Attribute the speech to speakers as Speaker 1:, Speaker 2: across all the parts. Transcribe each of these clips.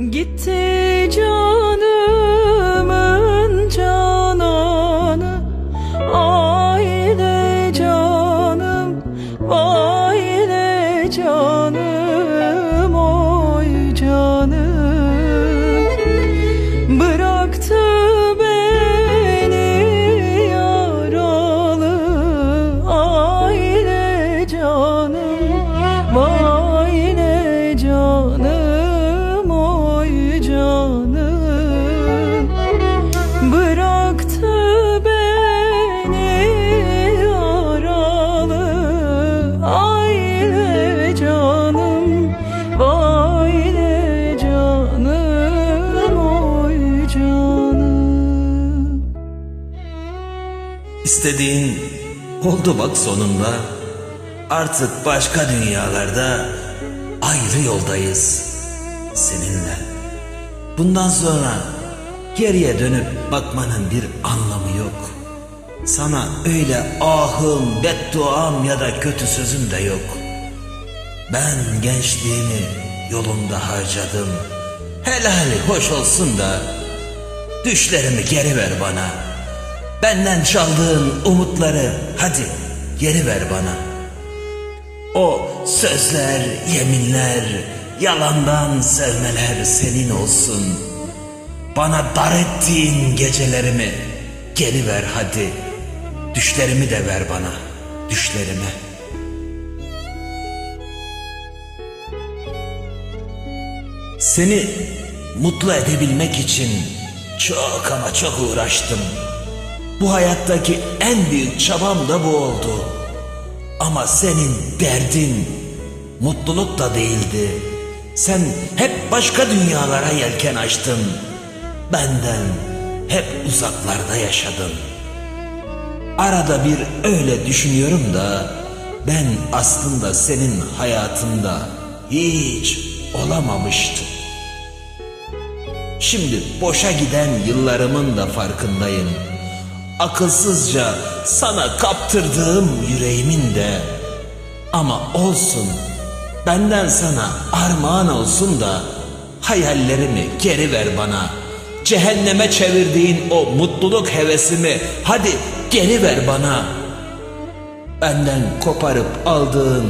Speaker 1: Gitti canımın cananı. Aile canım Vay ne canım
Speaker 2: İstediğin oldu bak sonunda. Artık başka dünyalarda ayrı yoldayız seninle. Bundan sonra geriye dönüp bakmanın bir anlamı yok. Sana öyle ahım, bedduam ya da kötü sözüm de yok. Ben gençliğimi yolunda harcadım. Helali hoş olsun da düşlerimi geri ver bana. Benden çaldığın umutları hadi geri ver bana. O sözler, yeminler, yalandan sevmeler senin olsun. Bana dar ettiğin gecelerimi geri ver hadi. Düşlerimi de ver bana, düşlerimi. Seni mutlu edebilmek için çok ama çok uğraştım. Bu hayattaki en büyük çabam da bu oldu. Ama senin derdin mutluluk da değildi. Sen hep başka dünyalara yelken açtın. Benden hep uzaklarda yaşadın. Arada bir öyle düşünüyorum da ben aslında senin hayatında hiç olamamıştım. Şimdi boşa giden yıllarımın da farkındayım. Akılsızca sana kaptırdığım yüreğimin de ama olsun benden sana armağan olsun da hayallerimi geri ver bana. Cehenneme çevirdiğin o mutluluk hevesimi hadi geri ver bana. Benden koparıp aldığın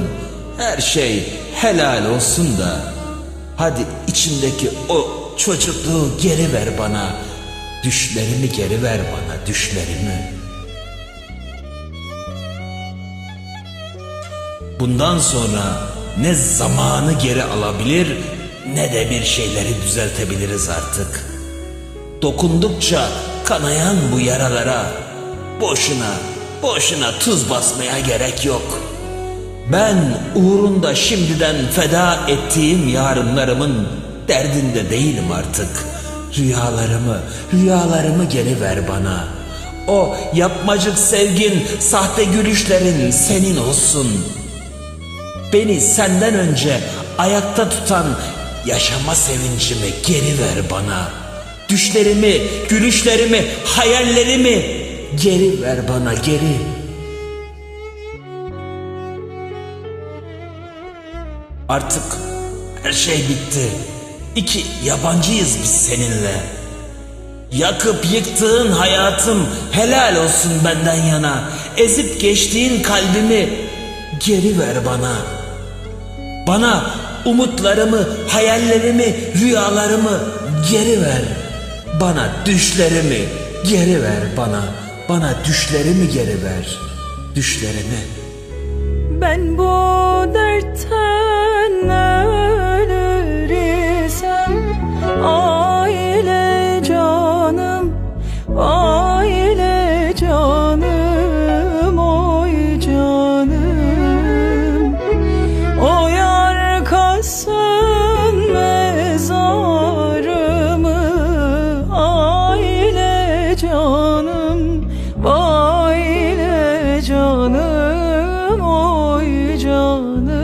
Speaker 2: her şey helal olsun da hadi içimdeki o çocukluğu geri ver bana. Düşlerimi geri ver bana, düşlerimi. Bundan sonra ne zamanı geri alabilir ne de bir şeyleri düzeltebiliriz artık. Dokundukça kanayan bu yaralara boşuna, boşuna tuz basmaya gerek yok. Ben uğrunda şimdiden feda ettiğim yarınlarımın derdinde değilim artık. Rüyalarımı, rüyalarımı geri ver bana. O yapmacık sevgin, sahte gülüşlerin senin olsun. Beni senden önce ayakta tutan yaşama sevincimi geri ver bana. Düşlerimi, gülüşlerimi, hayallerimi geri ver bana geri. Artık her şey bitti. İki yabancıyız biz seninle. Yakıp yıktığın hayatım helal olsun benden yana. Ezip geçtiğin kalbimi geri ver bana. Bana umutlarımı, hayallerimi, rüyalarımı geri ver. Bana düşlerimi geri ver bana. Bana düşlerimi geri ver. Düşlerimi.
Speaker 1: Ben bu dertten 전에